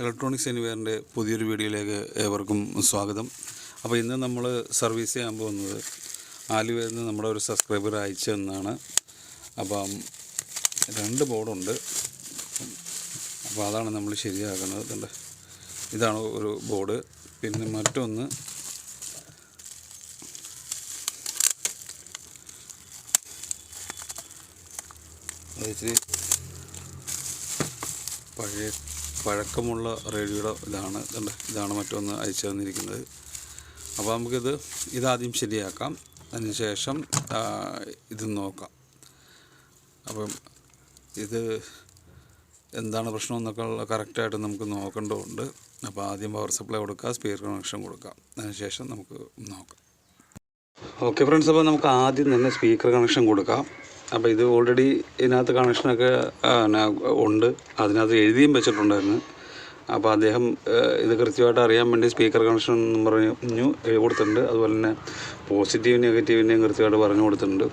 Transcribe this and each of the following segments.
Electronics എനിവെയറിന്റെ പുതിയൊരു വീഡിയോയിലേക്ക് ഏവർക്കും സ്വാഗതം. അപ്പോൾ ഇന്ന് നമ്മൾ സർവീസ് ചെയ്യാൻ പോകുന്നത് ആലുവയിൽ നമ്മുടെ ഒരു സബ്സ്ക്രൈബർ അയച്ചു തന്നാണ് അപ്പം രണ്ട് ബോർഡുണ്ട്. അപ്പോൾ അതാണ് നമ്മൾ ശരിയാക്കുന്നത്. കണ്ട്? ഇതാണ് ഒരു ബോർഡ്. പിന്നെ മറ്റൊന്ന് ഇച്ചിരി പഴയ പഴക്കമുള്ള റേഡിയോയുടെ ഇതാണ് ഇതാണ് മറ്റൊന്ന് അയച്ചു തന്നിരിക്കുന്നത്. അപ്പോൾ നമുക്കിത് ഇതാദ്യം ശരിയാക്കാം. അതിനുശേഷം ഇത് നോക്കാം. അപ്പം ഇത് എന്താണ് പ്രശ്നം എന്നൊക്കെ ഉള്ള കറക്റ്റായിട്ട് നമുക്ക് നോക്കേണ്ടതുണ്ട്. അപ്പോൾ ആദ്യം പവർ സപ്ലൈ കൊടുക്കുക സ്പീക്കർ കണക്ഷൻ കൊടുക്കുക. അതിനുശേഷം നമുക്ക് നോക്കാം. ഓക്കെ ഫ്രണ്ട്സ് അപ്പോൾ നമുക്ക് ആദ്യം തന്നെ സ്പീക്കർ കണക്ഷൻ കൊടുക്കാം. അപ്പോൾ ഇത് ഓൾറെഡി ഇതിനകത്ത് കണക്ഷനൊക്കെ ഉണ്ട്. അതിനകത്ത് എഴുതിയും വെച്ചിട്ടുണ്ടായിരുന്നു. അപ്പോൾ അദ്ദേഹം ഇത് കൃത്യമായിട്ട് അറിയാൻ വേണ്ടി സ്പീക്കർ കണക്ഷൻ എന്ന് പറഞ്ഞു കൊടുത്തിട്ടുണ്ട്. അതുപോലെ തന്നെ പോസിറ്റീവ് നെഗറ്റീവിന്റെയും കൃത്യമായിട്ട് പറഞ്ഞു കൊടുത്തിട്ടുണ്ട്.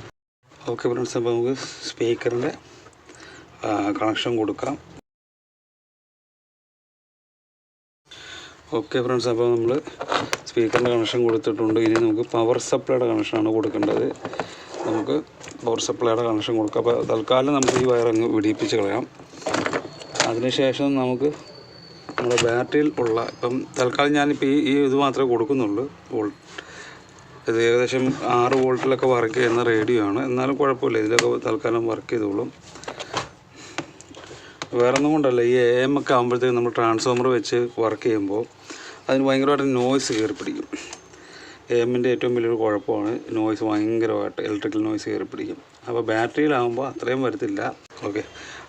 ഓക്കെ ഫ്രണ്ട്സ് അപ്പോൾ നമുക്ക് സ്പീക്കറിന്റെ കണക്ഷൻ കൊടുക്കാം. ഓക്കെ ഫ്രണ്ട്സ് അപ്പോൾ നമ്മൾ സ്പീക്കറിന്റെ കണക്ഷൻ കൊടുത്തിട്ടുണ്ട്. ഇനി നമുക്ക് പവർ സപ്ലൈയുടെ കണക്ഷനാണ് കൊടുക്കേണ്ടത്. നമുക്ക് പവർ സപ്ലൈയുടെ കണക്ഷൻ കൊടുക്കാം. അപ്പോൾ തൽക്കാലം നമുക്ക് ഈ വയർ അങ്ങ് വിടിയിപ്പിച്ച് കളയാം. അതിനുശേഷം നമുക്ക് നമ്മുടെ ബാറ്ററിയിൽ ഉള്ള ഇപ്പം തൽക്കാലം ഞാനിപ്പോൾ ഈ ഈ ഇത് മാത്രമേ കൊടുക്കുന്നുള്ളൂ. വോൾട്ട്. ഇത് ഏകദേശം ആറ് വോൾട്ടിലൊക്കെ വർക്ക് ചെയ്യുന്ന റേഡിയോ ആണ്. എന്നാലും കുഴപ്പമില്ല. ഇതിലൊക്കെ തൽക്കാലം വർക്ക് ചെയ്തോളും. വേറെ ഒന്നും കൊണ്ടല്ല. ഈ എ എം ഒക്കെ ആകുമ്പോഴത്തേക്കും നമ്മൾ ട്രാൻസ്ഫോമർ വെച്ച് വർക്ക് ചെയ്യുമ്പോൾ അതിന് ഭയങ്കരമായിട്ട് നോയ്സ് കയറി പിടിക്കും എമ്മിന്റെ ഏറ്റവും വലിയൊരു കുഴപ്പമാണ് നോയ്സ് ഭയങ്കരമായിട്ട് ഇലക്ട്രിക്കൽ നോയ്സ് കയറി പിടിക്കും അപ്പോൾ ബാറ്ററിയിലാകുമ്പോൾ അത്രയും വരത്തില്ല. ഓക്കെ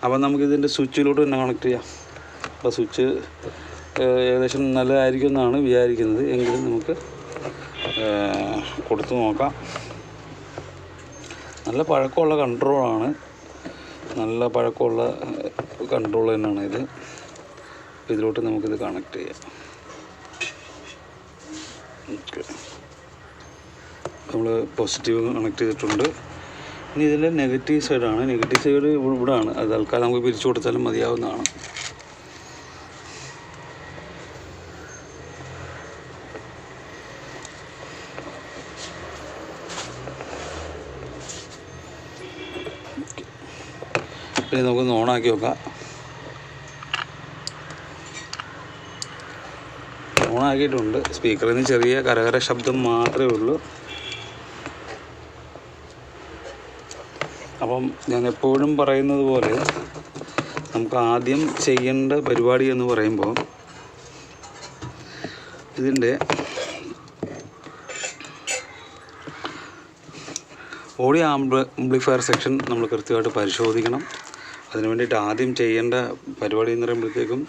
അപ്പോൾ നമുക്കിതിന്റെ സ്വിച്ചിലോട്ട് തന്നെ കണക്ട് ചെയ്യാം. അപ്പോൾ സ്വിച്ച് ഏകദേശം നല്ലതായിരിക്കും എന്നാണ് വിചാരിക്കുന്നത്. എങ്കിലും നമുക്ക് കൊടുത്തു നോക്കാം. നല്ല പഴക്കമുള്ള കൺട്രോളാണ് നല്ല പഴക്കമുള്ള കൺട്രോൾ തന്നെയാണ് ഇത്. ഇതിലോട്ട് നമുക്കിത് കണക്ട് ചെയ്യാം ഓക്കെ നമ്മൾ പോസിറ്റീവ് കണക്ട് ചെയ്തിട്ടുണ്ട്. ഇനി ഇതിന്റെ നെഗറ്റീവ് സൈഡാണ് നെഗറ്റീവ് സൈഡ് ഇവിടാണ്. അത് തൽക്കാലം നമുക്ക് പിരിച്ചു കൊടുത്താലും മതിയാവുന്നതാണ്. പിന്നെ നമുക്ക് ഓണാക്കി നോക്കാം. ഓണാക്കിയിട്ടുണ്ട് സ്പീക്കറിൽ നിന്ന് ചെറിയ കരകര ശബ്ദം മാത്രമേ ഉള്ളൂ. അപ്പം ഞാൻ എപ്പോഴും പറയുന്നത് പോലെ നമുക്ക് ആദ്യം ചെയ്യേണ്ട പരിപാടി എന്ന് പറയുമ്പോൾ ഇതിന്റെ ഓഡിയോ ആംപ്ലിഫയർ സെക്ഷൻ നമ്മൾ കൃത്യമായിട്ട് പരിശോധിക്കണം. അതിന് വേണ്ടിയിട്ട് ആദ്യം ചെയ്യേണ്ട പരിപാടി എന്ന് പറയുമ്പോഴത്തേക്കും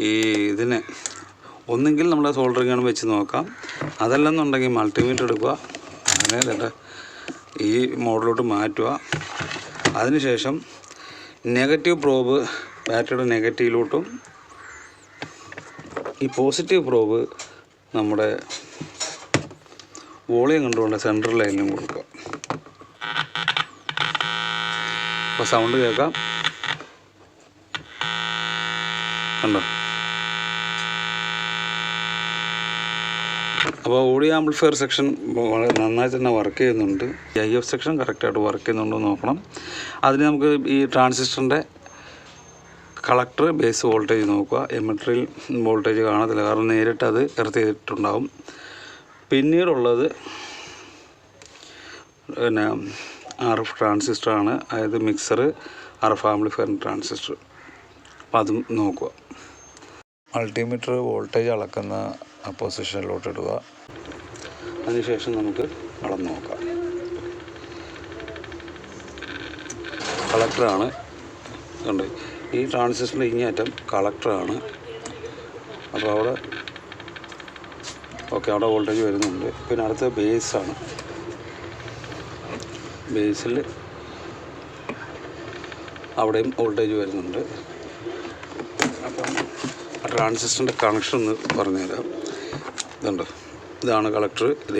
ഈ ഇതിനെ ഒന്നുകിൽ നമ്മുടെ സോൾഡറിങ്ങാണ് വെച്ച് നോക്കാം. അതല്ലെന്നുണ്ടെങ്കിൽ മൾട്ടിമീറ്റർ എടുക്കുക. അങ്ങനെ ഈ മോഡിലോട്ട് മാറ്റുക. അതിനുശേഷം നെഗറ്റീവ് പ്രോബ് ബാറ്ററിയുടെ നെഗറ്റീവിലോട്ടും ഈ പോസിറ്റീവ് പ്രോബ് നമ്മുടെ വോളിയം കണ്ടുകൊണ്ട് സെൻട്രൽ ലൈനിലും കൊടുക്കുക. അപ്പോൾ സൗണ്ട് കേൾക്കാം. കണ്ടോ? അപ്പോൾ ഓഡിയോ ആംപ്ലിഫയർ സെക്ഷൻ വളരെ നന്നായി തന്നെ വർക്ക് ചെയ്യുന്നുണ്ട്. ഐ എഫ് സെക്ഷൻ കറക്റ്റായിട്ട് വർക്ക് ചെയ്യുന്നുണ്ടോ നോക്കണം. അതിന് നമുക്ക് ഈ ട്രാൻസിസ്റ്ററിന്റെ കളക്ടർ ബേസ് വോൾട്ടേജ് നോക്കുക. എമിറ്ററിൽ വോൾട്ടേജ് കാണത്തില്ല. കാരണം നേരിട്ട് അത് എർത്ത് ചെയ്തിട്ടുണ്ടാവും. പിന്നീടുള്ളത് പിന്നെ ആർ എഫ് ട്രാൻസിസ്റ്ററാണ് അതായത് mixer R F amplifier transistor അപ്പം അതും നോക്കുക. മൾട്ടിമീറ്റർ വോൾട്ടേജ് അളക്കുന്ന ആ പൊസിഷനിലോട്ട് ഇടുക. അതിനുശേഷം നമുക്ക് അളന്ന് നോക്കാം. കളക്ടറാണ് കണ്ട്? ഈ ട്രാൻസിസ്റ്ററിന്റെ ഇങ്ങേറ്റം കളക്ടറാണ് അപ്പോൾ അവിടെ ഓക്കെ അവിടെ വോൾട്ടേജ് വരുന്നുണ്ട്. പിന്നെ അടുത്ത ബേസാണ് ബേസിൽ അവിടെയും വോൾട്ടേജ് വരുന്നുണ്ട്. അപ്പം ട്രാൻസിസ്റ്ററിന്റെ കണക്ഷൻ ഒന്ന് പറഞ്ഞുതരാം. ഇതുണ്ട്. ഇതാണ് കളക്ടർ ഇത്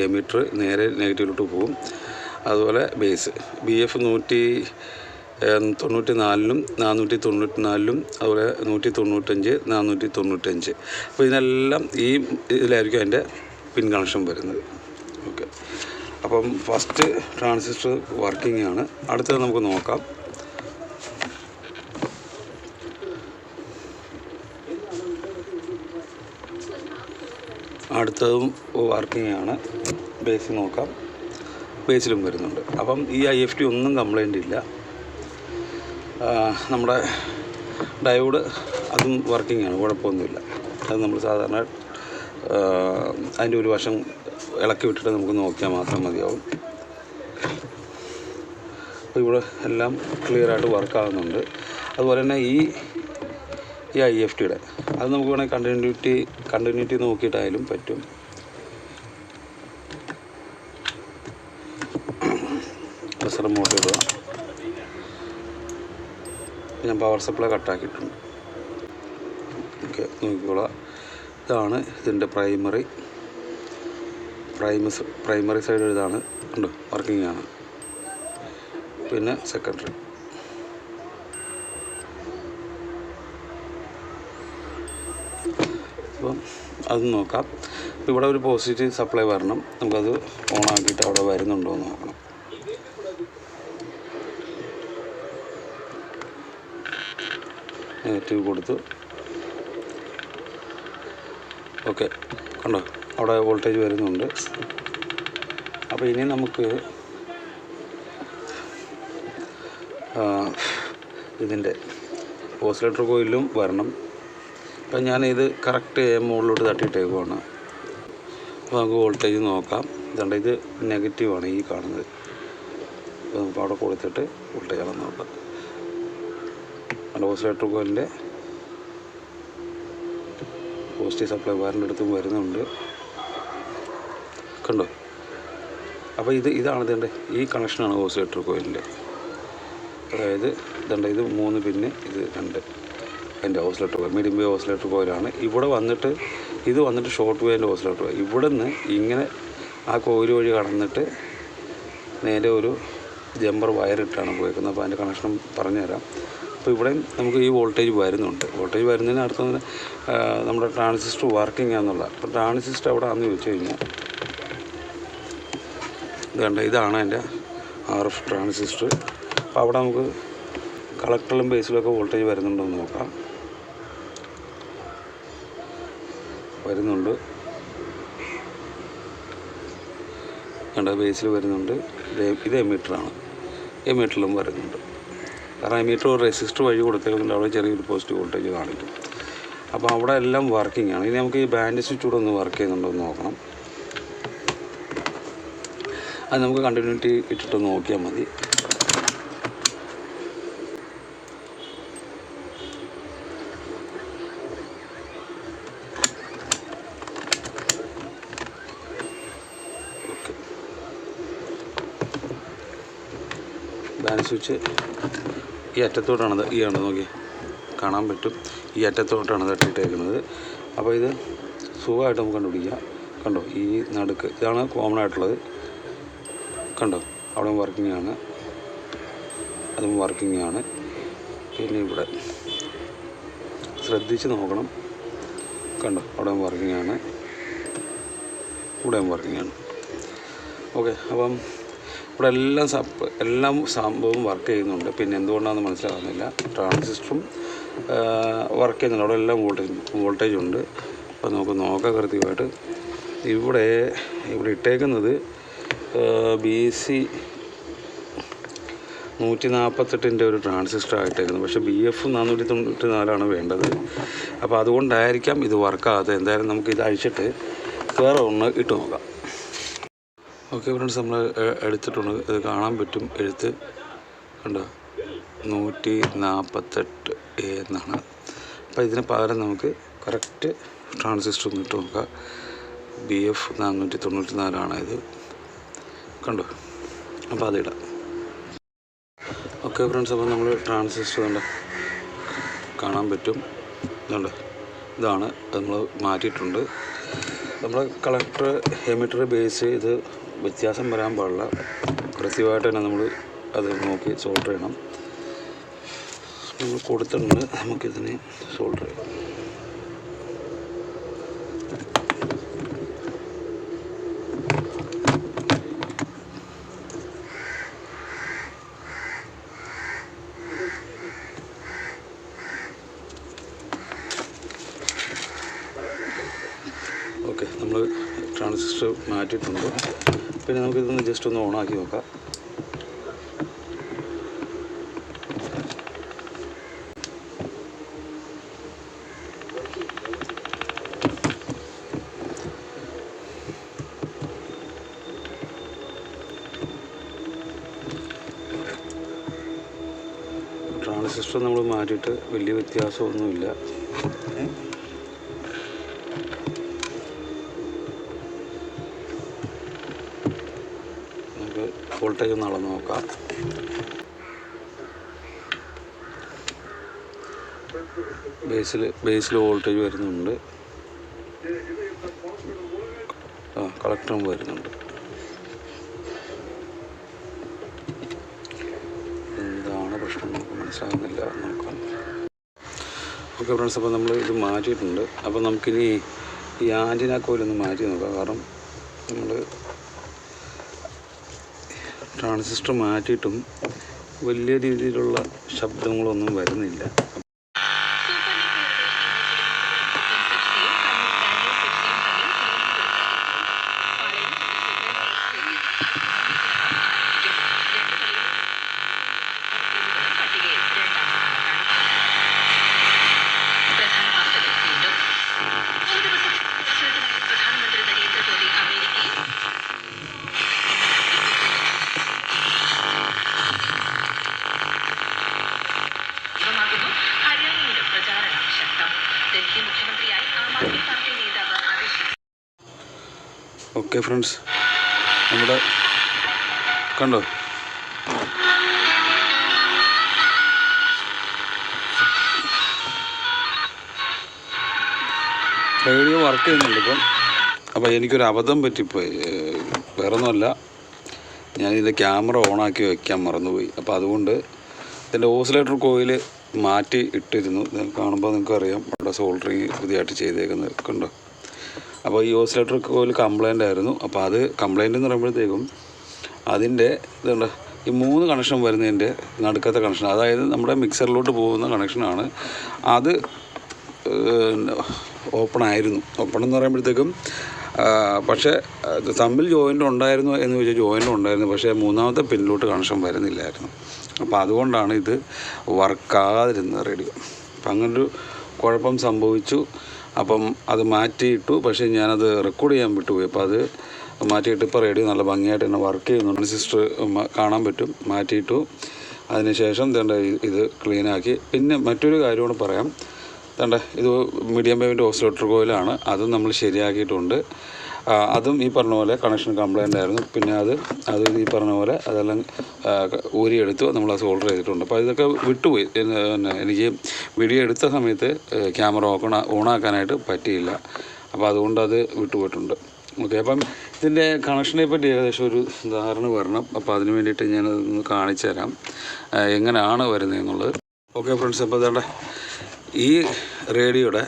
നേരെ നെഗറ്റീവിലോട്ട് പോകും അതുപോലെ ബേസ് ബി എഫ് നൂറ്റി തൊണ്ണൂറ്റി നാലിലും നാനൂറ്റി തൊണ്ണൂറ്റി നാലിലും അതുപോലെ നൂറ്റി തൊണ്ണൂറ്റഞ്ച് നാനൂറ്റി തൊണ്ണൂറ്റഞ്ച് അപ്പോൾ ഇതിനെല്ലാം ഈ ഇതിലായിരിക്കും അതിന്റെ പിൻ കണക്ഷൻ വരുന്നത്. ഓക്കെ അപ്പം ഫസ്റ്റ് ട്രാൻസിസ്റ്റർ വർക്കിംഗ് ആണ്. അടുത്തത് നമുക്ക് നോക്കാം. അടുത്തതും വർക്കിംഗ് ആണ് ബേസിൽ നോക്കാം. ബേസിലും വരുന്നുണ്ട്. അപ്പം ഈ ഐ എഫ് ടി ഒന്നും കംപ്ലൈന്റ് ഇല്ല. നമ്മുടെ ഡയോഡ് അതും വർക്കിംഗ് ആണ് കുഴപ്പമൊന്നുമില്ല. അത് നമ്മൾ സാധാരണ അതിന്റെ ഒരു വശം ഇളക്കി വിട്ടിട്ട് നമുക്ക് നോക്കിയാൽ മാത്രം മതിയാവും. അപ്പോൾ ഇവിടെ എല്ലാം ക്ലിയർ ആയിട്ട് വർക്ക് ആകുന്നുണ്ട് അതുപോലെ തന്നെ ഈ ഈ ഐ എഫ് ടിയുടെ അത് നമുക്ക് വേണമെങ്കിൽ കണ്ടിന്യൂറ്റി കണ്ടിന്യൂറ്റി നോക്കിയിട്ടായാലും പറ്റും. പ്രസർ മോട്ടർ ഇടുക. ഞാൻ പവർ സപ്ലൈ കട്ടാക്കിയിട്ടുണ്ട് ഓക്കെ നോക്കിക്കോളാം. ഇതാണ് ഇതിന്റെ പ്രൈമറി പ്രൈമസ് പ്രൈമറി സൈഡ് ഇതാണ്. ഉണ്ട് വർക്കിംഗ് ആണ്. പിന്നെ സെക്കൻഡറി അപ്പം അത് നോക്കാം. ഇവിടെ ഒരു പോസിറ്റീവ് സപ്ലൈ വരണം. നമുക്കത് ഓൺ ആക്കിയിട്ട് അവിടെ വരുന്നുണ്ടോ എന്ന് നോക്കണം. നെഗറ്റീവ് കൊടുത്തു. ഓക്കെ കണ്ടോ? അവിടെ വോൾട്ടേജ് വരുന്നുണ്ട്. അപ്പോൾ ഇനി നമുക്ക് ഇതിന്റെ ഓസിലേറ്റർ കോയിലും വരണം. അപ്പം ഞാനിത് കറക്റ്റ് മുകളിലോട്ട് തട്ടിയിട്ടേക്കുവാണ് അപ്പോൾ നമുക്ക് വോൾട്ടേജ് നോക്കാം. ഇതുകൊണ്ട് ഇത് നെഗറ്റീവാണ് ഈ കാണുന്നത്. അപ്പോൾ നമുക്ക് അവിടെ കൊടുത്തിട്ട് വോൾട്ടേജ് അളന്ന് നോക്കാം. ഓസിലേറ്റർ കോയിലിന്റെ പോസിറ്റീവ് സപ്ലൈ വയറിന്റെ അടുത്തും വരുന്നുണ്ട്. കണ്ടോ? അപ്പോൾ ഇത് ഇതാണ് ഇതുണ്ട്? ഈ കണക്ഷനാണ് ഓസിലേറ്റർ കോയിലിന്റെ. അതായത് ഇതുണ്ട് ഇത് മൂന്ന് പിന്നെ ഇത് രണ്ട്. അതിന്റെ oscillator coil medium wave oscillator കോയിലാണ് ഇവിടെ വന്നിട്ട് ഇത് വന്നിട്ട് ഷോർട്ട് വേവിന്റെ ഓസിലേറ്റർ കോയിൽ ഇവിടെ നിന്ന് ഇങ്ങനെ ആ കോയിൽ വഴി കടന്നിട്ട് നേരെ ഒരു ജമ്പർ വയറിട്ടാണ് പോയേക്കുന്നത്. അപ്പോൾ അതിന്റെ കണക്ഷൻ പറഞ്ഞുതരാം. അപ്പോൾ ഇവിടെയും നമുക്ക് ഈ വോൾട്ടേജ് വരുന്നുണ്ട് വോൾട്ടേജ് വരുന്നതിന് അടുത്ത് നമ്മുടെ ട്രാൻസിസ്റ്റർ വർക്കിംഗ് ആണെന്നുള്ള. അപ്പോൾ ട്രാൻസിസ്റ്റർ എവിടെ ആണെന്ന് ചോദിച്ചു കഴിഞ്ഞാൽ ഇത് ഇതാണ് എന്റെ ആർ എഫ് ട്രാൻസിസ്റ്റർ അപ്പോൾ അവിടെ നമുക്ക് കളക്ടറിലും ബേസിലൊക്കെ വോൾട്ടേജ് വരുന്നുണ്ടോ എന്ന് നോക്കാം. വരുന്നുണ്ട്. കണ്ട ബേസിൽ വരുന്നുണ്ട്. ഇത് ഇത് എമീറ്ററാണ് എമീറ്ററിലും വരുന്നുണ്ട്. കാരണം എമീറ്റർ റെസിസ്റ്റർ വഴി കൊടുത്തേക്കുന്നുണ്ട്. അവിടെ ചെറിയൊരു പോസിറ്റീവ് വോൾട്ടേജ് കാണിക്കും. അപ്പോൾ അവിടെ എല്ലാം വർക്കിംഗ് ആണ്. ഇനി നമുക്ക് ഈ ബാൻഡ് സ്വിച്ച് കൂടെ ഒന്ന് വർക്ക് ചെയ്യുന്നുണ്ടോ എന്ന് നോക്കണം. അത് നമുക്ക് കണ്ടിന്യൂറ്റി ഇട്ടിട്ട് നോക്കിയാൽ മതി. സ്വിച്ച് ഈ അറ്റത്തോട്ടാണത് ഈ ആണ് നോക്കി കാണാൻ പറ്റും. ഈ അറ്റത്തോട്ടാണ് തട്ടിയിട്ടേക്കുന്നത് അപ്പോൾ ഇത് സുഖമായിട്ട് നമുക്ക് കണ്ടുപിടിക്കാം. കണ്ടോ ഈ നടുക്ക്. ഇതാണ് കോമൺ ആയിട്ടുള്ളത്. കണ്ടോ അവിടെ വർക്കിംഗ് ആണ്. അതും വർക്കിംഗ് ആണ്. പിന്നെ ഇവിടെ ശ്രദ്ധിച്ച് നോക്കണം. കണ്ടോ അവിടെ വർക്കിംഗ് ആണ്. ഇവിടെയും വർക്കിംഗ് ആണ്. ഓക്കെ അപ്പം എല്ലാം സപ്പ് എല്ലാം സംഭവം വർക്ക് ചെയ്യുന്നുണ്ട്. പിന്നെ എന്തുകൊണ്ടാണെന്ന് മനസ്സിലാകുന്നില്ല. ട്രാൻസിസ്റ്ററും വർക്ക് ചെയ്യുന്നുണ്ട്. അവിടെ എല്ലാം വോൾട്ടേജ് വോൾട്ടേജ് ഉണ്ട്. അപ്പോൾ നമുക്ക് നോക്കാം കൃത്യമായിട്ട്. ഇവിടെ ഇവിടെ ഇട്ടേക്കുന്നത് ബി സി നൂറ്റി നാൽപ്പത്തെട്ടിന്റെ ഒരു ട്രാൻസിസ്റ്റർ ആയിട്ടേക്കുന്നത് പക്ഷേ ബി എഫ് നാനൂറ്റി തൊണ്ണൂറ്റി നാലാണ് വേണ്ടത്. അപ്പോൾ അതുകൊണ്ടായിരിക്കാം ഇത് വർക്കാകാത്തത് എന്തായാലും നമുക്ക് ഇത് അഴിച്ചിട്ട് വേറെ ഒന്ന് ഇട്ട് നോക്കാം. ഓക്കെ ഫ്രണ്ട്സ് നമ്മൾ എടുത്തിട്ടുണ്ട്. ഇത് കാണാൻ പറ്റും. എഴുത്ത് കണ്ടോ? നൂറ്റി നാൽപ്പത്തെട്ട് എ എന്നാണ്. അപ്പോൾ ഇതിന് പകരം നമുക്ക് കറക്റ്റ് ട്രാൻസിസ്റ്റർ ഒന്ന് ഇട്ട് നോക്കാം. ബി എഫ് നാനൂറ്റി തൊണ്ണൂറ്റി നാലാണ് ഇത്. കണ്ടോ? അപ്പോൾ അതിടാം ഓക്കെ ഫ്രണ്ട്സ് അപ്പോൾ നമ്മൾ ട്രാൻസിസ്റ്റർ കണ്ട? കാണാൻ പറ്റും. ഇതുണ്ട്. ഇതാണ്. നമ്മൾ മാറ്റിയിട്ടുണ്ട്. നമ്മൾ കളക്ടർ എമിറ്റർ ബേസ് ഇത് വ്യത്യാസം വരാൻ പാടില്ല. കൃത്യമായിട്ട് തന്നെ നമ്മൾ അത് നോക്കി സോൾഡർ ചെയ്യണം. നമ്മൾ കൊടുത്തിട്ടുണ്ട്. നമുക്കിതിനെ സോൾഡർ ചെയ്യാം. ജസ്റ്റ് ഒന്ന് ഓണാക്കി നോക്കാം. ട്രാൻസിസ്റ്റർ നമ്മൾ മാറ്റിയിട്ട് വലിയ വ്യത്യാസമൊന്നുമില്ല. വോൾട്ടേജ് ഒന്ന് അളന്ന് നോക്കാം ബേസിൽ ബേസിൽ വോൾട്ടേജ് വരുന്നുണ്ട്. ആ കളക്ടറും വരുന്നുണ്ട്. എന്താണ് പ്രശ്നം. നമുക്ക് മനസ്സിലാകുന്നില്ല. നോക്കാം. ഓക്കെ ഫ്രണ്ട്സ് അപ്പോൾ നമ്മൾ ഇത് മാറ്റിയിട്ടുണ്ട്. അപ്പോൾ നമുക്കിനി ഈ ആന്റിന കോയിലൊന്ന് മാറ്റി നോക്കാം. കാരണം നമ്മൾ ട്രാൻസിസ്റ്റർ മാറ്റിയിട്ടും വലിയ രീതിയിലുള്ള ശബ്ദങ്ങളൊന്നും വരുന്നില്ല. Okay friends. നമ്മുടെ കണ്ടോ? റേഡിയോ വർക്ക് ചെയ്യുന്നുണ്ട് ഇപ്പം. അപ്പോൾ എനിക്കൊരു അബദ്ധം പറ്റിപ്പോയി. വേറെ ഒന്നുമല്ല ഞാനിതിന്റെ ക്യാമറ ഓണാക്കി വയ്ക്കാൻ മറന്നുപോയി. അപ്പോൾ അതുകൊണ്ട് ഇതിന്റെ ഓസിലേറ്റർ കോയിൽ മാറ്റി ഇട്ടിരുന്നു. കാണുമ്പോൾ നിങ്ങൾക്കറിയാം. അവിടെ സോൾഡറിങ് പുതിയതായിട്ട് ചെയ്തേക്കുന്നത്. കണ്ടോ? അപ്പോൾ ഈ ഓസിലേറ്റർ ഒരു കംപ്ലൈന്റ് ആയിരുന്നു. അപ്പോൾ അത് കംപ്ലൈന്റ് എന്ന് പറയുമ്പോഴത്തേക്കും അതിന്റെ ഇതുണ്ട്. ഈ മൂന്ന് കണക്ഷൻ വരുന്നതിന്റെ നടുക്കത്തെ കണക്ഷൻ അതായത് നമ്മുടെ മിക്സറിലോട്ട് പോകുന്ന കണക്ഷനാണ് അത് ഓപ്പൺ ആയിരുന്നു. ഓപ്പൺ എന്ന് പറയുമ്പോഴത്തേക്കും പക്ഷേ തമ്മിൽ ജോയിന്റ് ഉണ്ടായിരുന്നു എന്ന് ചോദിച്ചാൽ ജോയിന്റ് ഉണ്ടായിരുന്നു. പക്ഷേ മൂന്നാമത്തെ പിന്നിലോട്ട് കണക്ഷൻ വരുന്നില്ലായിരുന്നു. അപ്പോൾ അതുകൊണ്ടാണ് ഇത് വർക്കാകാതിരുന്നത് റേഡിയോ അപ്പം അങ്ങനൊരു കുഴപ്പം സംഭവിച്ചു. അപ്പം അത് മാറ്റിയിട്ടു പക്ഷേ ഞാനത് റെക്കോർഡ് ചെയ്യാൻ വിട്ടുപോയി. അപ്പോൾ അത് മാറ്റിയിട്ട് ഇപ്പോൾ റേഡിയോ നല്ല ഭംഗിയായിട്ട് തന്നെ വർക്ക് ചെയ്യുന്നുണ്ട്. സിസ്റ്റർ കാണാൻ പറ്റും. മാറ്റിയിട്ടു. അതിനുശേഷം തേണ്ട ഇത് ക്ലീനാക്കി പിന്നെ മറ്റൊരു കാര്യം കൂടെ പറയാം. തേണ്ട ഇത് മീഡിയം വേവിന്റെ ഓസിലേറ്റർ കോയിലാണ്. അതും നമ്മൾ ശരിയാക്കിയിട്ടുണ്ട്. അതും ഈ പറഞ്ഞ പോലെ കണക്ഷൻ കംപ്ലൈന്റ് ആയിരുന്നു. പിന്നെ അത് അത് ഈ പറഞ്ഞ പോലെ അതെല്ലാം ഊരിയെടുത്തു നമ്മൾ അത് സോൾഡർ ചെയ്തിട്ടുണ്ട്. അപ്പോൾ ഇതൊക്കെ വിട്ടുപോയി. പിന്നെ എനിക്ക് വീഡിയോ എടുത്ത സമയത്ത് ക്യാമറ ഓപ്പൺ ഓണാക്കാനായിട്ട് പറ്റിയില്ല. അപ്പോൾ അതുകൊണ്ട് അത് വിട്ടുപോയിട്ടുണ്ട്. ഓക്കെ അപ്പം ഇതിന്റെ കണക്ഷനെ പറ്റി ഏകദേശം ഒരു ധാരണ വരണം. അപ്പോൾ അതിന് വേണ്ടിയിട്ട് ഞാനതൊന്ന് കാണിച്ചു തരാം. എങ്ങനെയാണ് വരുന്നത് എന്നുള്ളത് ഓക്കെ ഫ്രണ്ട്സ് അപ്പോൾ ഇതേണ്ട. ഈ റേഡിയോയുടെ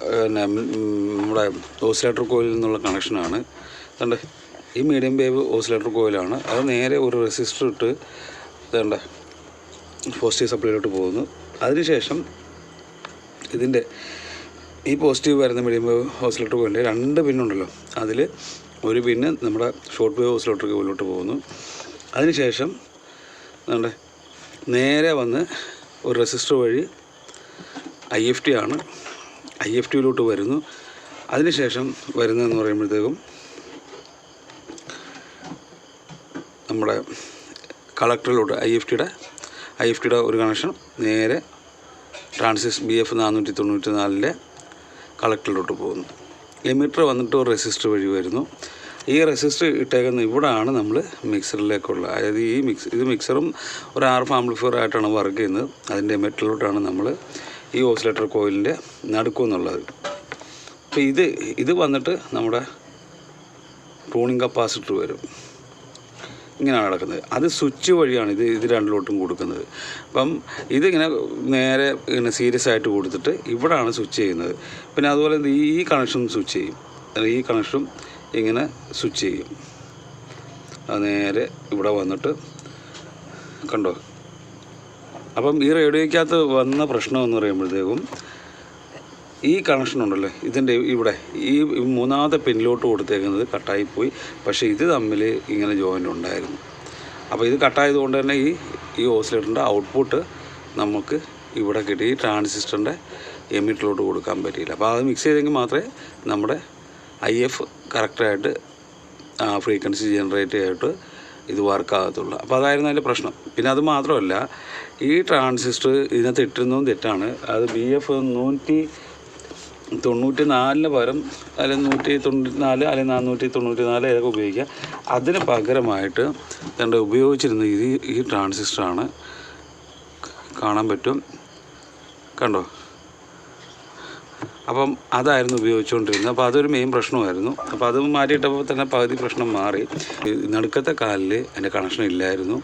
പിന്നെ നമ്മുടെ ഓസിലേറ്റർ കോയിലിൽ നിന്നുള്ള കണക്ഷനാണ്. അതുകൊണ്ട് ഈ മീഡിയം വേവ് ഓസിലേറ്റർ കോയിലാണ്. അത് നേരെ ഒരു റെസിസ്റ്റർ ഇട്ട് ഇതേണ്ട. പോസിറ്റീവ് സപ്ലൈയിലോട്ട് പോകുന്നു. അതിനുശേഷം ഇതിന്റെ ഈ പോസിറ്റീവ് വരുന്ന മീഡിയം വേവ് ഓസിലേറ്റർ കോയിലിന്റെ രണ്ട് പിന്നുണ്ടല്ലോ അതിൽ ഒരു പിന്ന് നമ്മുടെ ഷോർട്ട് വേവ് ഓസിലേറ്റർ കോയിലോട്ട് പോകുന്നു. അതിനുശേഷം നമ്മുടെ നേരെ വന്ന് ഒരു റെസിസ്റ്റർ വഴി ഐ എഫ് ടി ആണ്. ഐ എഫ് ടിയിലോട്ട് വരുന്നു. അതിനുശേഷം വരുന്നതെന്ന് പറയുമ്പോഴത്തേക്കും നമ്മുടെ കളക്ടറിലോട്ട് ഐ എഫ് ടിയുടെ ഐ എഫ് ടിയുടെ ഒരു കണക്ഷൻ നേരെ ട്രാൻസിസ് ബി എഫ് നാനൂറ്റി തൊണ്ണൂറ്റി നാലിന്റെ കളക്ടറിലോട്ട് പോകുന്നു. എമിറ്റർ വന്നിട്ട് ഒരു റെസിസ്റ്റർ വഴി വരുന്നു. ഈ റെസിസ്റ്റർ ഇട്ടേക്കുന്ന ഇവിടാണ് നമ്മൾ മിക്സറിലേക്കുള്ള അതായത് ഈ മിക്സ് ഇത് മിക്സറും ഒരു ആർഫ് ആംപ്ലിഫയർ ആയിട്ടാണ് വർക്ക് ചെയ്യുന്നത്. അതിന്റെ എമിറ്ററിലോട്ടാണ് നമ്മൾ ഈ ഓസിലേറ്റർ കോയിലിന്റെ നടുക്കുമെന്നുള്ളത് അപ്പോൾ ഇത് ഇത് വന്നിട്ട് നമ്മുടെ ട്യൂണിങ് കപ്പാസിറ്റർ വരും. ഇങ്ങനെയാണ് കിടക്കുന്നത് അത് സ്വിച്ച് വഴിയാണ് ഇത് ഇത് രണ്ടിലോട്ടും കൊടുക്കുന്നത്. അപ്പം ഇതിങ്ങനെ നേരെ ഇങ്ങനെ സീരിയസ് ആയിട്ട് കൊടുത്തിട്ട് ഇവിടാണ് സ്വിച്ച് ചെയ്യുന്നത്. പിന്നെ അതുപോലെ ഈ കണക്ഷൻ സ്വിച്ച് ചെയ്യും. ഈ കണക്ഷനും ഇങ്ങനെ സ്വിച്ച് ചെയ്യും. നേരെ ഇവിടെ വന്നിട്ട് കണ്ടോ? അപ്പം ഈ റേഡിയോയ്ക്കകത്ത് വന്ന പ്രശ്നം എന്ന് പറയുമ്പോഴത്തേക്കും ഈ കണക്ഷൻ ഉണ്ടല്ലോ ഇതിന്റെ ഇവിടെ ഈ മൂന്നാമത്തെ പിന്നിലോട്ട് കൊടുത്തേക്കുന്നത് കട്ടായിപ്പോയി. പക്ഷേ ഇത് തമ്മിൽ ഇങ്ങനെ ജോയിന്റ് ഉണ്ടായിരുന്നു. അപ്പോൾ ഇത് കട്ടായതുകൊണ്ട് തന്നെ ഈ ഈ ഓസിലേറ്ററിന്റെ ഔട്ട്പുട്ട് നമുക്ക് ഇവിടെ കിട്ടി. ഈ ട്രാൻസിസ്റ്ററിന്റെ എമിറ്റിലോട്ട് കൊടുക്കാൻ പറ്റിയില്ല. അപ്പോൾ അത് മിക്സ് ചെയ്തെങ്കിൽ മാത്രമേ നമ്മുടെ ഐ എഫ് കറക്റ്റായിട്ട് ഫ്രീക്വൻസി ജനറേറ്റ് ചെയ്തിട്ട് ഇത് വർക്കാകത്തുള്ളൂ. അപ്പോൾ അതായിരുന്നു അതിന്റെ പ്രശ്നം. പിന്നെ അത് മാത്രമല്ല ഈ ട്രാൻസിസ്റ്റർ ഇതിനകത്ത് ഇട്ടിരുന്നതും തെറ്റാണ്. അത് ബി എഫ് നൂറ്റി തൊണ്ണൂറ്റി നാലിന് പകരം അല്ലെങ്കിൽ നൂറ്റി തൊണ്ണൂറ്റി നാല് അല്ലെങ്കിൽ നാനൂറ്റി തൊണ്ണൂറ്റി നാല് ഏതൊക്കെ ഉപയോഗിക്കുക അതിന് പകരമായിട്ട് രണ്ട് ഉപയോഗിച്ചിരുന്ന ഇത് ഈ ട്രാൻസിസ്റ്ററാണ് കാണാൻ പറ്റും. കണ്ടോ? അപ്പം അതായിരുന്നു ഉപയോഗിച്ചുകൊണ്ടിരുന്നത്. അപ്പോൾ അതൊരു മെയിൻ പ്രശ്നമായിരുന്നു. അപ്പോൾ അത് മാറ്റിയിട്ടപ്പോൾ തന്നെ പകുതി പ്രശ്നം മാറി. നടുക്കത്തെ കാലിൽ അതിന്റെ കണക്ഷൻ ഇല്ലായിരുന്നു.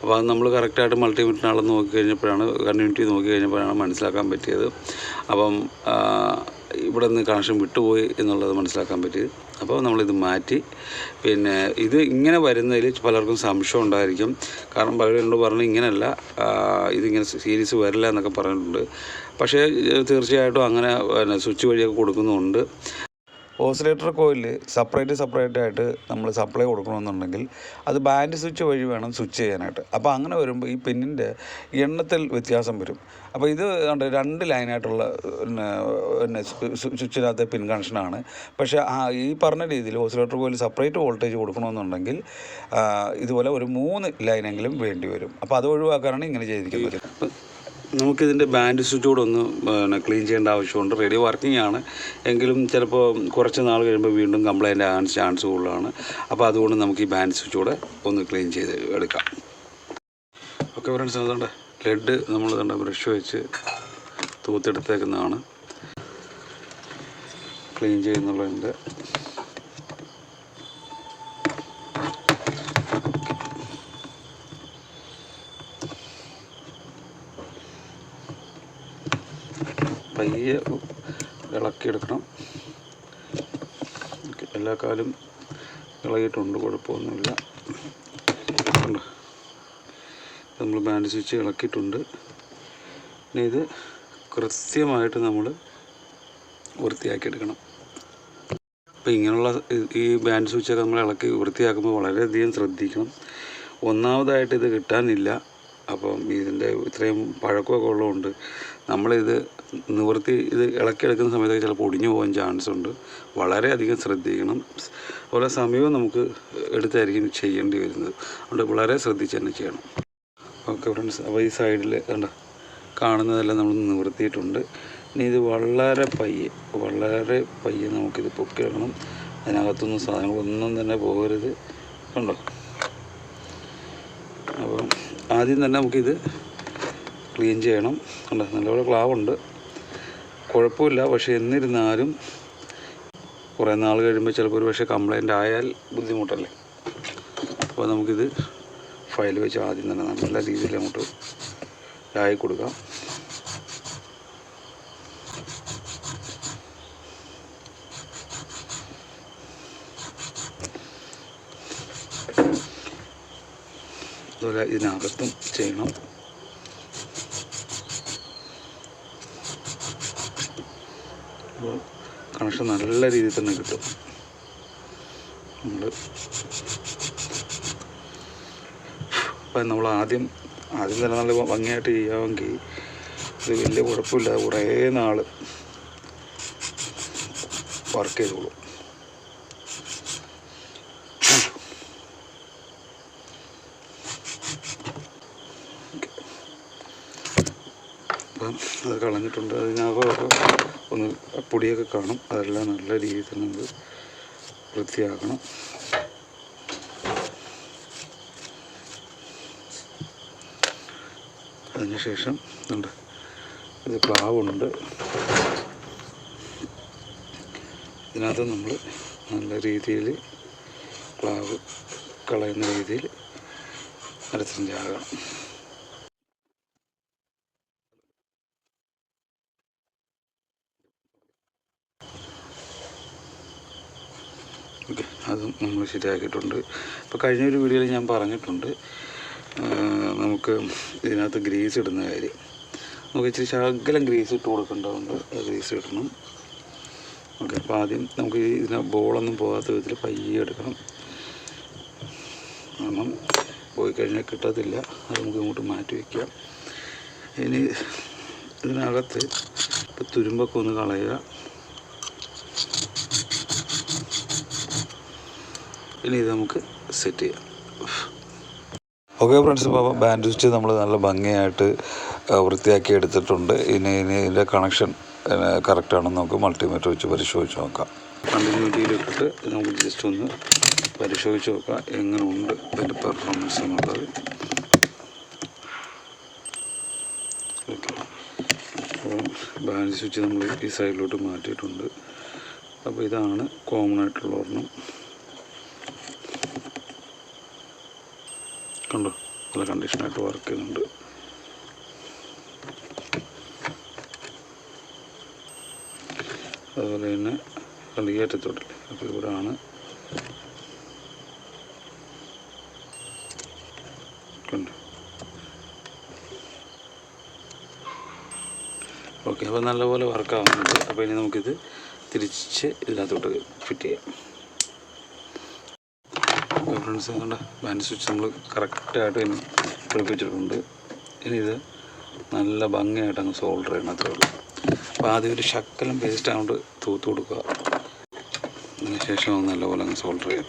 അപ്പോൾ അത് നമ്മൾ കറക്റ്റായിട്ട് മൾട്ടിമീറ്ററിനാളെന്ന് നോക്കി കഴിഞ്ഞപ്പോഴാണ് കണ്ടിന്യൂറ്റി നോക്കി കഴിഞ്ഞപ്പോഴാണ് മനസ്സിലാക്കാൻ പറ്റിയത്. അപ്പം ഇവിടെ നിന്ന് കണക്ഷൻ വിട്ടുപോയി എന്നുള്ളത് മനസ്സിലാക്കാൻ പറ്റിയത് അപ്പോൾ നമ്മളിത് മാറ്റി. പിന്നെ ഇത് ഇങ്ങനെ വരുന്നതിൽ പലർക്കും സംശയം ഉണ്ടായിരിക്കും. കാരണം പലരും എന്നോട് പറഞ്ഞു ഇങ്ങനെയല്ല ഇതിങ്ങനെ സീരീസ് വരില്ല എന്നൊക്കെ പറഞ്ഞിട്ടുണ്ട്. പക്ഷേ തീർച്ചയായിട്ടും അങ്ങനെ പിന്നെ സ്വിച്ച് വഴിയൊക്കെ കൊടുക്കുന്നുണ്ട് ഓസിലേറ്റർ കോയിൽ സെപ്പറേറ്റ് സെപ്പറേറ്റ് ആയിട്ട് നമ്മൾ സപ്ലൈ കൊടുക്കണമെന്നുണ്ടെങ്കിൽ അത് ബാൻഡ് സ്വിച്ച് വഴി വേണം സ്വിച്ച് ചെയ്യാനായിട്ട്. അപ്പോൾ അങ്ങനെ വരുമ്പോൾ ഈ പിന്നിന്റെ എണ്ണത്തിൽ വ്യത്യാസം വരും. അപ്പോൾ ഇത് കണ്ട് രണ്ട് ലൈനായിട്ടുള്ള പിന്നെ സ്വിച്ചിനകത്തെ പിൻ കണക്ഷനാണ് പക്ഷേ ആ ഈ പറഞ്ഞ രീതിയിൽ ഓസിലേറ്റർ കോയിൽ സെപ്പറേറ്റ് വോൾട്ടേജ് കൊടുക്കണമെന്നുണ്ടെങ്കിൽ ഇതുപോലെ ഒരു മൂന്ന് ലൈനെങ്കിലും വേണ്ടി വരും. അപ്പോൾ അത് ഒഴിവാക്കാനാണ് ഇങ്ങനെ ചെയ്തിരിക്കുന്നത്. നമുക്കിതിന്റെ ബാൻഡ് സ്വിച്ച് കൂടെ ഒന്ന് പിന്നെ ക്ലീൻ ചെയ്യേണ്ട ആവശ്യമുണ്ട്. റേഡിയോ വർക്കിംഗ് ആണ്. എങ്കിലും ചിലപ്പോൾ കുറച്ച് നാൾ കഴിയുമ്പോൾ വീണ്ടും കംപ്ലൈന്റ് ആകാൻ ചാൻസ് കൂടുതലാണ്. അപ്പോൾ അതുകൊണ്ട് നമുക്ക് ഈ ബാൻഡ് സ്വിച്ച് കൂടെ ഒന്ന് ക്ലീൻ ചെയ്ത് എടുക്കാം. ഓക്കെ ഫ്രണ്ട്സ് അതുകൊണ്ട് ലെഡ് നമ്മൾ കണ്ട? ബ്രഷ് വെച്ച് തൂത്തെടുത്തേക്കുന്നതാണ്. ക്ലീൻ ചെയ്യുന്നുള്ളതിന്റെ പയ്യെ ഇളക്കിയെടുക്കണം. എല്ലാ കാലും ഇളകിയിട്ടുണ്ട് കുഴപ്പമൊന്നുമില്ല. നമ്മൾ ബാൻഡ് സ്വിച്ച് ഇളക്കിയിട്ടുണ്ട്. ഇനി ഇത് കൃത്യമായിട്ട് നമ്മൾ വൃത്തിയാക്കിയെടുക്കണം. അപ്പോൾ ഇങ്ങനെയുള്ള ഈ ബാൻഡ് സ്വിച്ചൊക്കെ നമ്മൾ ഇളക്കി വൃത്തിയാക്കുമ്പോൾ വളരെയധികം ശ്രദ്ധിക്കണം. ഒന്നാമതായിട്ട് ഇത് കിട്ടാനില്ല. അപ്പം ഇതിന്റെ ഇത്രയും പഴക്കമൊക്കെ ഉള്ളതുകൊണ്ട് നമ്മളിത് നിവർത്തി ഇത് ഇളക്കിയെടുക്കുന്ന സമയത്തൊക്കെ ചിലപ്പോൾ ഒടിഞ്ഞു പോകാൻ ചാൻസ് ഉണ്ട്. വളരെയധികം ശ്രദ്ധിക്കണം. അതുപോലെ സമയവും നമുക്ക് എടുത്തായിരിക്കും ചെയ്യേണ്ടി വരുന്നത്. അതുകൊണ്ട് വളരെ ശ്രദ്ധിച്ച് തന്നെ ചെയ്യണം. ഓക്കെ ഫ്രണ്ട്സ് അപ്പോൾ ഈ സൈഡിൽ കണ്ട? കാണുന്നതെല്ലാം നമ്മൾ നിവർത്തിയിട്ടുണ്ട് ഇനി ഇത് വളരെ പയ്യെ വളരെ പയ്യെ നമുക്കിത് പൊക്കിയെടുക്കണം അതിനകത്തൊന്നും സാധനങ്ങളൊന്നും തന്നെ പോകരുത്. കണ്ടോ? അപ്പം ആദ്യം തന്നെ നമുക്കിത് ക്ലീൻ ചെയ്യണം. കണ്ടോ നല്ലപോലെ ക്ലാവുണ്ട് കുഴപ്പമില്ല പക്ഷേ എന്നിരുന്നാലും കുറേ നാൾ കഴിയുമ്പോൾ ചിലപ്പോൾ ഒരു പക്ഷേ കംപ്ലൈന്റ് ആയാൽ ബുദ്ധിമുട്ടല്ലേ? അപ്പോൾ നമുക്കിത് ഫയൽ വെച്ച് ആദ്യം തന്നെ നല്ല രീതിയിൽ അങ്ങോട്ട് ഇതായി കൊടുക്കാം. അതുപോലെ ഇതിനകത്തും ചെയ്യണം. കണക്ഷൻ നല്ല രീതിയിൽ തന്നെ കിട്ടും. നമ്മൾ അപ്പം നമ്മൾ ആദ്യം ആദ്യം തന്നെ നല്ല ഭംഗിയായിട്ട് ചെയ്യാമെങ്കിൽ ഇത് വലിയ കുഴപ്പമില്ല കുറേ നാൾ വർക്ക് ചെയ്തോളൂ. അത് കളഞ്ഞിട്ടുണ്ട്. അതിനകമൊക്കെ ഒന്ന് പൊടിയൊക്കെ കാണും. അതെല്ലാം നല്ല രീതിയിൽ നമ്മൾ വൃത്തിയാക്കണം. അതിനുശേഷം ഉണ്ട് ഇത് പ്ലാവുണ്ട്. ഇതിനകത്ത് നമ്മൾ നല്ല രീതിയിൽ പ്ലാവ് കളയുന്ന രീതിയിൽ മരത്തിന്റെ ആകണം ഓക്കെ അതും നമ്മൾ ശരിയാക്കിയിട്ടുണ്ട്. ഇപ്പോൾ കഴിഞ്ഞ ഒരു വീഡിയോയിൽ ഞാൻ പറഞ്ഞിട്ടുണ്ട്. നമുക്ക് ഇതിനകത്ത് ഗ്രീസ് ഇടുന്ന കാര്യം. നമുക്ക് ഇച്ചിരി ശകലം ഗ്രീസ് ഇട്ട് കൊടുക്കേണ്ടതുണ്ട്. ഗ്രീസ് ഇടണം. ഓക്കെ അപ്പോൾ ആദ്യം നമുക്ക് ഇതിന് ബോളൊന്നും പോകാത്ത വിധത്തിൽ പയ്യെ എടുക്കണം. കാരണം പോയി കഴിഞ്ഞാൽ കിട്ടത്തില്ല. അത് നമുക്ക് ഇങ്ങോട്ട് മാറ്റി വയ്ക്കാം ഇനി ഇതിനകത്ത് ഇപ്പോൾ തുരുമ്പൊക്കെ ഒന്ന് കളയുക. ഇനി ഇത് നമുക്ക് സെറ്റ് ചെയ്യാം. ഓക്കെ ഫ്രണ്ട്സ് ഇപ്പോൾ ബാൻഡ് സ്വിച്ച് നമ്മൾ നല്ല ഭംഗിയായിട്ട് വൃത്തിയാക്കി എടുത്തിട്ടുണ്ട്. ഇനി ഇനി ഇതിന്റെ കണക്ഷൻ കറക്റ്റാണെന്ന് നമുക്ക് മൾട്ടിമീറ്റർ വെച്ച് പരിശോധിച്ച് നോക്കാം. കണ്ടിന്യൂറ്റിയിലിട്ട് നമുക്ക് ജസ്റ്റ് ഒന്ന് പരിശോധിച്ച് നോക്കാം എങ്ങനെ ഉണ്ട് ഇതിന്റെ പെർഫോമൻസ് എന്നുള്ളത് ബാൻഡ് സ്വിച്ച് നമ്മൾ ഈ സൈഡിലോട്ട് മാറ്റിയിട്ടുണ്ട്. അപ്പോൾ ഇതാണ് കോമൺ ആയിട്ടുള്ള ഒരെണ്ണം കണ്ടോ നല്ല കണ്ടീഷനായിട്ട് വർക്ക് ചെയ്യുന്നുണ്ട്. അതുപോലെ തന്നെ കളിയേറ്റത്തോട്ടില്ലേ അപ്പോൾ ഇവിടെ ആണ് ഓക്കെ അപ്പോൾ നല്ലപോലെ വർക്കാവുന്നുണ്ട് അപ്പോൾ ഇനി നമുക്കിത് തിരിച്ച് ഇതിനകത്തോട്ട് ഫിറ്റ് ചെയ്യാം. ഫ്രണ്ട്സ് കണ്ട ബാൻഡ് സ്വിച്ച് നമ്മൾ കറക്റ്റായിട്ട് ഇനി പിടിപ്പിച്ചിട്ടുണ്ട് ഇനി ഇത് നല്ല ഭംഗിയായിട്ട് അങ്ങ് സോൾഡർ ചെയ്യണം അത്രേ ഉള്ളൂ. അപ്പോൾ ആദ്യം ഒരു ശക്കലം പേസ്റ്റ് അങ്ങോട്ട് തൂത്ത് കൊടുക്കുക. അതിനുശേഷം അത് നല്ലപോലെ അങ്ങ് സോൾഡർ ചെയ്യും.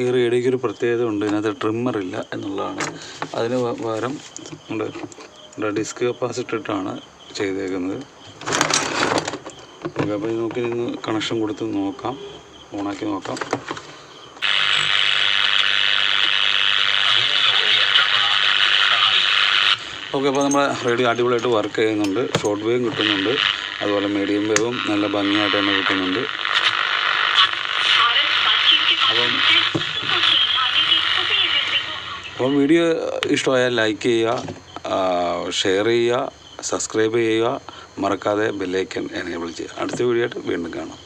ഈ റേഡിയോയ്ക്ക് ഒരു പ്രത്യേകത ഉണ്ട്. ഇതിനകത്ത് ട്രിമ്മർ ഇല്ല എന്നുള്ളതാണ്. അതിന് പകരം നമ്മുടെ ഡിസ്ക് കപ്പാസിറ്റി ഇട്ടാണ് ചെയ്തേക്കുന്നത്. അപ്പോൾ ഇത് നമുക്ക് കണക്ഷൻ കൊടുത്ത് നോക്കാം. ഓണാക്കി നോക്കാം. ഓക്കെ അപ്പോൾ നമ്മുടെ റേഡിയോ അടിപൊളിയായിട്ട് വർക്ക് ചെയ്യുന്നുണ്ട്. ഷോർട്ട് വേവും കിട്ടുന്നുണ്ട്. അതുപോലെ മീഡിയം വേവും നല്ല ഭംഗിയായിട്ട് തന്നെ കിട്ടുന്നുണ്ട്. അപ്പം അപ്പോൾ വീഡിയോ ഇഷ്ടമായാൽ ലൈക്ക് ചെയ്യുക ഷെയർ ചെയ്യുക സബ്സ്ക്രൈബ് ചെയ്യുക. മറക്കാതെ ബെല്ലൈക്കൻ എനേബിൾ ചെയ്യുക. അടുത്ത വീഡിയോ ആയിട്ട് വീണ്ടും കാണാം.